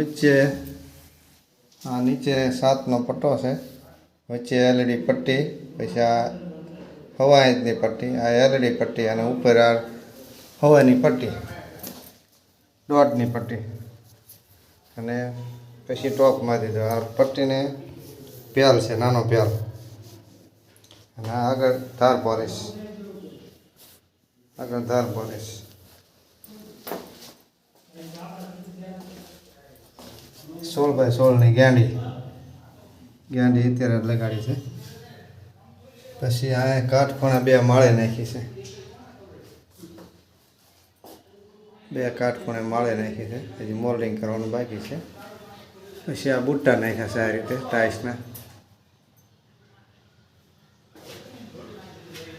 નીચે આ નીચે સાતનો પટ્ટો છે. વચ્ચે એલઈડી પટ્ટી, પછી આ હવા પટ્ટી, આ એલઈડી પટ્ટી અને ઉપર આ હવાની પટ્ટી દોઢની પટ્ટી. અને પછી ટોપમાં દીધો આ પટ્ટીને પ્યાલ છે, નાનો પ્યાલ. અને આગળ ધાર પોલિશ આગળ ધાર પોલિશ સોળ બાય સોળની ગાંડી. ગાંડી અત્યારે જ લગાડી છે. પછી આ કાઠખૂણા બે માળે નાખી છે. બે કાઠખૂણે માળે નાખી છે. હજી મોલ્ડિંગ કરવાનું બાકી છે. પછી આ બુટ્ટા નાખ્યા છે આ રીતે ટાઇલ્સના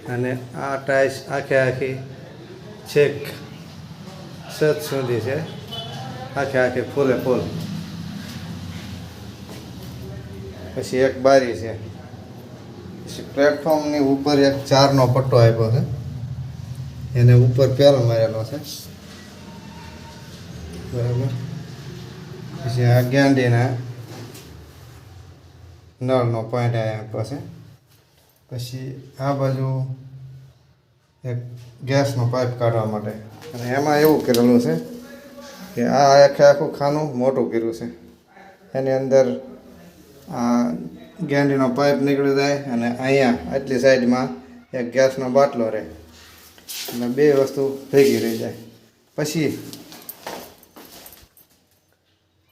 અને આ ટાઇલ્સ આખે આખી છેક સત સુધી છે. આખે આખી ફૂલે ફૂલ. પછી એક બારી છે. પછી પ્લેટફોર્મની ઉપર એક ચારનો પટ્ટો આપ્યો છે. એને ઉપર પેલ મારેલો છે. બરાબર? પછી આ ગાંડીના નળનો પોઈન્ટ આપ્યો છે. પછી આ બાજુ એક ગેસનો પાઇપ કાઢવા માટે. અને એમાં એવું કરેલું છે કે આ આખે આખું ખાનું મોટું કર્યું છે. એની અંદર આ ગેંડીનો પાઇપ નીકળી જાય અને અહીંયા, આટલી સાઈડમાં એક ગેસનો બાટલો રહે. એટલે બે વસ્તુ ભેગી રહી જાય. પછી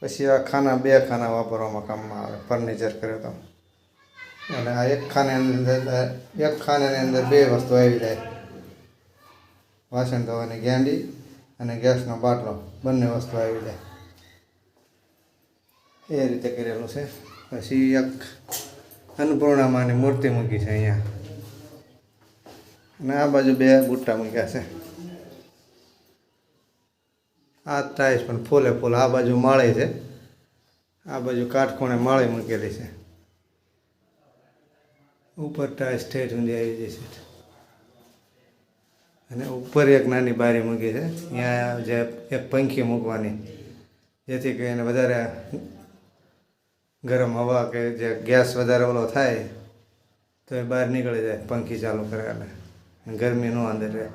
પછી આ ખાના, બે ખાના વાપરવામાં કામમાં આવે, ફર્નિચર કર્યો તો. અને આ એક ખાનાની અંદર એક ખાનાની અંદર બે વસ્તુ આવી જાય. વાસણ ધોવાની ગેંડી અને ગેસનો બાટલો. બંને વસ્તુ આવી જાય. એ રીતે કરેલું છે. પછી એક અન્નપૂર્ણામાની મૂર્તિ મૂકી છે અહીંયા. અને આ બાજુ બે બુટ્ટા મૂક્યા છે. આ ટાઈસ પણ ફૂલે ફૂલ. આ બાજુ માળે છે. આ બાજુ કાટખૂણે માળી મૂકેલી છે. ઉપર ટાઈસ ઠેઠ ઊંધી આવી જશે. અને ઉપર એક નાની બારી મૂકી છે. ત્યાં જે એક પંખી મૂકવાની. જેથી કરીને વધારે ગરમ હવા કે જે ગેસ વધારે ઓલો થાય, તો એ બહાર નીકળી જાય, પંખી ચાલુ કરે એટલે. ગરમી ન અંદર રહે.